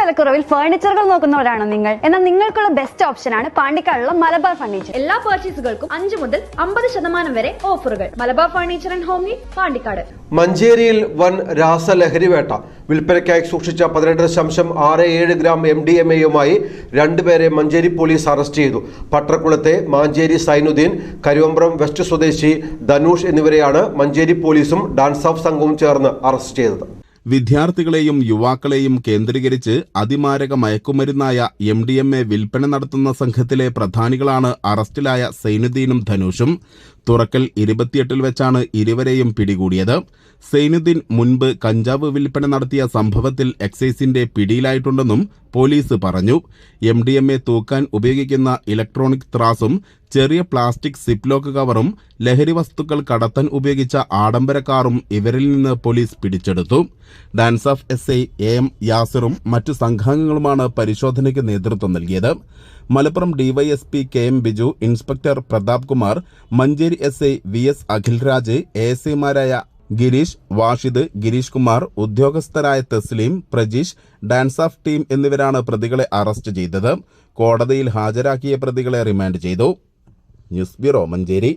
വിലക്കുറവിൽ ഫർണിച്ചറുകൾ നോക്കുന്നവരാണോ നിങ്ങൾ. എന്നാൽ നിങ്ങൾക്കുള്ള ബെസ്റ്റ് ഓപ്ഷൻ ആണ് പാണ്ടിക്കാടുള്ള മലബാർ ഫർണിച്ചർ എല്ലാ പർച്ചേസുകൾക്കും അഞ്ച് മുതൽ അമ്പത് ശതമാനം വരെ ഓഫറുകൾ Malabar furniture and home need Pandikkad. മഞ്ചേരിയിൽ വൻ രാസലഹരി വേട്ട വിൽപ്പനയ്ക്കായി സൂക്ഷിച്ച പതിനെട്ട് ദശാംശം ആറ് ഏഴ് ഗ്രാം എം ഡി എം എയുമായി രണ്ടുപേരെ മഞ്ചേരി പോലീസ് അറസ്റ്റ് ചെയ്തു. പട്ടക്കുളത്തെ മാഞ്ചേരി സൈനുദ്ദീൻ കരുവമ്പ്രം വെസ്റ്റ് സ്വദേശി ധനുഷ് എന്നിവരെയാണ് മഞ്ചേരി പോലീസും ഡാൻസ് ഓഫ് സംഘവും ചേർന്ന് അറസ്റ്റ് ചെയ്തത്. വിദ്യാർത്ഥികളെയും യുവാക്കളെയും കേന്ദ്രീകരിച്ച് അതിമാരക മയക്കുമരുന്നായ എം ഡി എം എ വിൽപ്പന നടത്തുന്ന സംഘത്തിലെ പ്രധാനികളാണ് അറസ്റ്റിലായ സൈനുദ്ദീനും ധനുഷും. തുറക്കൽ ഇരുപത്തിയെട്ടിൽ വെച്ചാണ് ഇരുവരെയും പിടികൂടിയത്. സൈനുദ്ദീൻ മുൻപ് കഞ്ചാവ് വിൽപ്പന നടത്തിയ സംഭവത്തിൽ എക്സൈസിന്റെ പിടിയിലായിട്ടുണ്ടെന്നും പോലീസ് പറഞ്ഞു. എം ഡി എം എ തൂക്കാൻ ഉപയോഗിക്കുന്ന ഇലക്ട്രോണിക് ത്രാസും ചെറിയ പ്ലാസ്റ്റിക് സിപ്ലോക്ക് കവറും ലഹരി വസ്തുക്കൾ കടത്താൻ ഉപയോഗിച്ച ആഡംബര കാറും ഇവരിൽ നിന്ന് പോലീസ് പിടിച്ചെടുത്തു. DANSAF S I A M യാസിറും മറ്റു സംഘാംഗങ്ങളുമാണ് പരിശോധനയ്ക്ക് നേതൃത്വം നൽകിയത്. Malappuram DYSP K M Biju inspector Prathap Kumar Manjeri S I V S Akhilraj A S ഐമാരായ ഗിരീഷ് വാഷിദ് ഗിരീഷ് കുമാർ ഉദ്യോഗസ്ഥരായ Thasleem Prajeesh DANSAF team എന്നിവരാണ് പ്രതികളെ അറസ്റ്റ് ചെയ്തത്. കോടതിയിൽ ഹാജരാക്കിയ പ്രതികളെ റിമാൻഡ് ചെയ്തു. News bureau Manjeri.